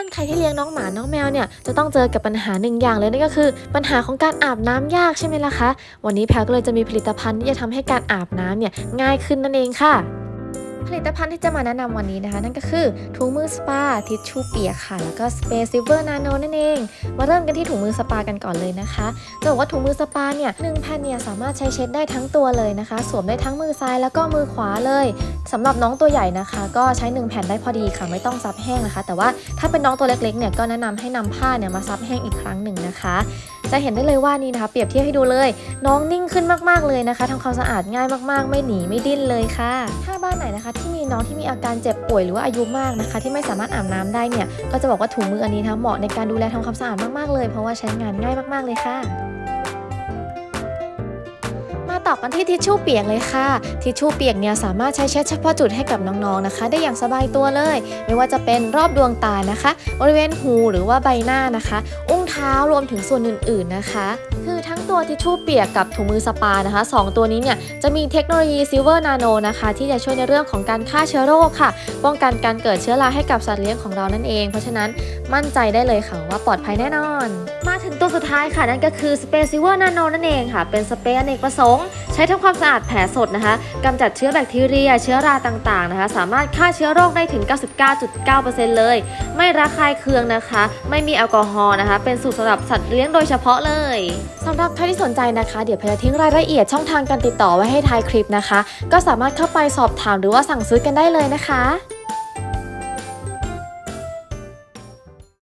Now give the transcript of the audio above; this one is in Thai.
านใครที่เลี้ยงน้องหมาน้องแมวเนี่ยจะต้องเจอกับปัญหาหนึ่งอย่างเลยนั่นก็คือ ปัญหาของการอาบน้ำยากใช่ไหมล่ะคะ วันนี้แพลก็เลยจะมีผลิตภัณฑ์ที่จะทำให้การอาบน้ำเนี่ยง่ายขึ้นนั่นเองค่ะ ผลิตภัณฑ์ที่จะมาแนะนำวันนี้นะคะ นั่นก็คือถุงมือสปาทิชชู่เปียกค่ะ แล้วก็สเปรย์ซิลเวอร์นาโนนั่นเอง มาเริ่มกันที่ถุงมือสปากันก่อนเลยนะคะจะบอกว่าถุงมือสปาเนี่ยหนึ่งแผ่นเนี่ยสามารถใช้เช็ดได้ทั้งตัวเลยนะคะ สวมได้ทั้งมือซ้ายแล้วก็มือขวาเลยสำหรับน้องตัวใหญ่นะคะ ก็ใช้หนึ่งแผ่นได้พอดีค่ะไม่ต้องซับแห้งนะคะ แต่ว่าถ้าเป็นน้องตัวเล็กๆเนี่ยก็แนะนำให้นำผ้าเนี่ยมาซับแห้งอีกครั้งหนึ่งนะคะ จะเห็นได้เลยว่านี่นะคะ เปรียบเทียบให้ดูเลย น้องนิ่งขึ้นมากๆเลยนะคะทำความสะอาดง่ายมากๆ ไม่หนีไม่ดิ้นเลยค่ะ ถ้าบ้านไหนนะคะ ที่มีน้องที่มีอาการเจ็บป่วยหรือว่าอายุมากนะคะ ที่ไม่สามารถอาบน้ำได้เนี่ยก็จะบอกว่าถุงมืออันนี้นะคะเหมาะในการดูแลทำความสะอาดมากๆเลย เพราะว่าใช้งานง่ายมากๆเลยค่ะ ต่อกันที่ทิชชู่เปียกเลยค่ะ ทิชชู่เปียกเนี่ยสามารถใช้เช็ดเฉพาะจุดให้กับน้องๆนะคะ ได้อย่างสบายตัวเลย ไม่ว่าจะเป็นรอบดวงตานะคะ บริเวณหูหรือว่าใบหน้านะคะ อุ้งเท้ารวมถึงส่วนอื่นๆนะคะ คือทั้งตัวทิชชู่เปียกกับถุงมือสปานะคะสองตัวนี้เนี่ยจะมีเทคโนโลยีซิลเวอร์นาโนนะคะ ที่จะช่วยในเรื่องของการฆ่าเชื้อโรคค่ะ ป้องกันการเกิดเชื้อราให้กับสัตว์เลี้ยงของเรานั่นเอง เพราะฉะนั้นมั่นใจได้เลยค่ะว่าปลอดภัยแน่นอน มาถึง สุดท้ายค่ะนั่นก็คือสเปรย์ซิเวอร์นาโนนั่นเองค่ะ เป็นสเปรย์อเนกประสงค์ ใช้ทำความสะอาดแผลสดนะคะกำจัดเชื้อแบคทีเรีย เชื้อราต่างๆนะคะ สามารถฆ่าเชื้อโรคได้ถึง 99.9%เลย ไม่ระคายเคืองนะคะ ไม่มีแอลกอฮอล์นะคะ เป็นสูตรสำหรับสัตว์เลี้ยงโดยเฉพาะเลยสำหรับใครที่สนใจนะคะ เดี๋ยวพจจะทิ้งรายละเอียดช่องทางการติดต่อไว้ให้ท้ายคลิปนะคะ ก็สามารถเข้าไปสอบถามหรือว่าสั่งซื้อกันได้เลยนะคะ